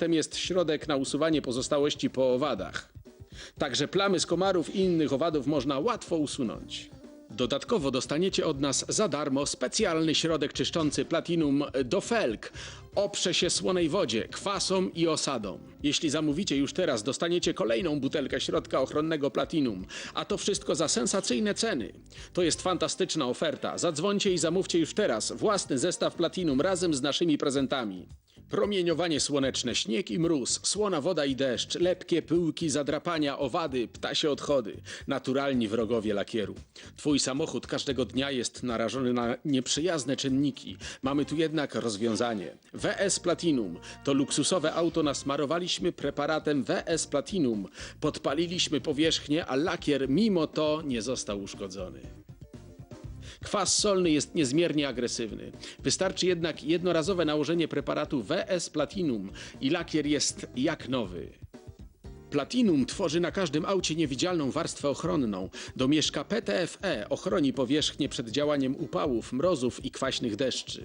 Tem jest środek na usuwanie pozostałości po owadach. Także plamy z komarów i innych owadów można łatwo usunąć. Dodatkowo dostaniecie od nas za darmo specjalny środek czyszczący Platinum do felg. Oprze się słonej wodzie, kwasom i osadą. Jeśli zamówicie już teraz, dostaniecie kolejną butelkę środka ochronnego Platinum, a to wszystko za sensacyjne ceny. To jest fantastyczna oferta. Zadzwońcie i zamówcie już teraz własny zestaw Platinum razem z naszymi prezentami. Promieniowanie słoneczne, śnieg i mróz, słona woda i deszcz, lepkie pyłki, zadrapania, owady, ptasie odchody, naturalni wrogowie lakieru. Twój samochód każdego dnia jest narażony na nieprzyjazne czynniki. Mamy tu jednak rozwiązanie. WS Platinum to luksusowe auto nasmarowaliśmy preparatem WS Platinum. Podpaliliśmy powierzchnię, a lakier mimo to nie został uszkodzony. Kwas solny jest niezmiernie agresywny. Wystarczy jednak jednorazowe nałożenie preparatu WS Platinum i lakier jest jak nowy. Platinum tworzy na każdym aucie niewidzialną warstwę ochronną. Domieszka PTFE ochroni powierzchnię przed działaniem upałów, mrozów i kwaśnych deszczy.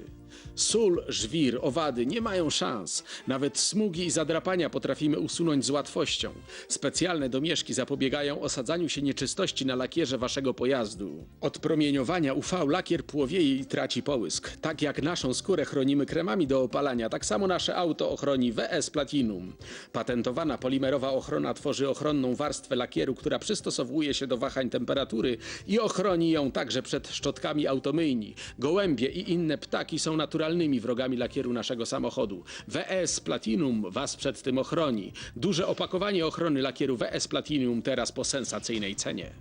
Sól, żwir, owady nie mają szans. Nawet smugi i zadrapania potrafimy usunąć z łatwością. Specjalne domieszki zapobiegają osadzaniu się nieczystości na lakierze waszego pojazdu. Od promieniowania UV lakier płowieje i traci połysk. Tak jak naszą skórę chronimy kremami do opalania, tak samo nasze auto ochroni WS Platinum. Patentowana polimerowa ochrona tworzy ochronną warstwę lakieru, która przystosowuje się do wahań temperatury i ochroni ją także przed szczotkami automyjni. Gołębie i inne ptaki są naturalnymi wrogami lakieru naszego samochodu. WS Platinum was przed tym ochroni. Duże opakowanie ochrony lakieru WS Platinum teraz po sensacyjnej cenie.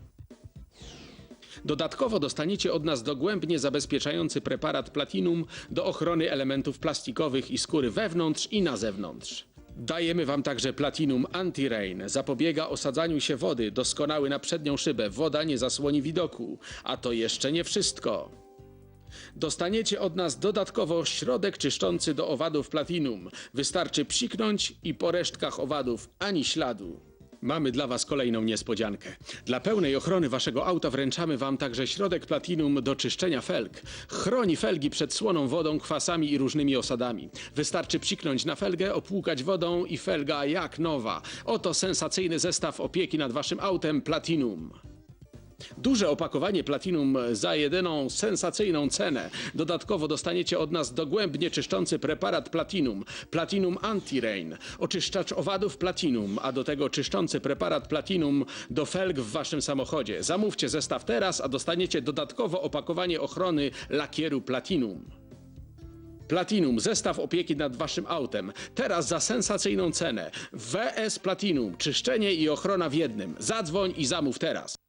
Dodatkowo dostaniecie od nas dogłębnie zabezpieczający preparat Platinum do ochrony elementów plastikowych i skóry wewnątrz i na zewnątrz. Dajemy Wam także Platinum Anti-Rain. Zapobiega osadzaniu się wody, doskonały na przednią szybę. Woda nie zasłoni widoku. A to jeszcze nie wszystko. Dostaniecie od nas dodatkowo środek czyszczący do owadów Platinum. Wystarczy psiknąć i po resztkach owadów ani śladu. Mamy dla Was kolejną niespodziankę. Dla pełnej ochrony Waszego auta wręczamy Wam także środek Platinum do czyszczenia felg. Chroni felgi przed słoną wodą, kwasami i różnymi osadami. Wystarczy psiknąć na felgę, opłukać wodą i felga jak nowa. Oto sensacyjny zestaw opieki nad Waszym autem Platinum. Duże opakowanie Platinum za jedyną sensacyjną cenę. Dodatkowo dostaniecie od nas dogłębnie czyszczący preparat Platinum, Platinum Anti-Rain, oczyszczacz owadów Platinum, a do tego czyszczący preparat Platinum do felg w waszym samochodzie. Zamówcie zestaw teraz, a dostaniecie dodatkowo opakowanie ochrony lakieru Platinum. Platinum, zestaw opieki nad waszym autem. Teraz za sensacyjną cenę. WS Platinum, czyszczenie i ochrona w jednym. Zadzwoń i zamów teraz.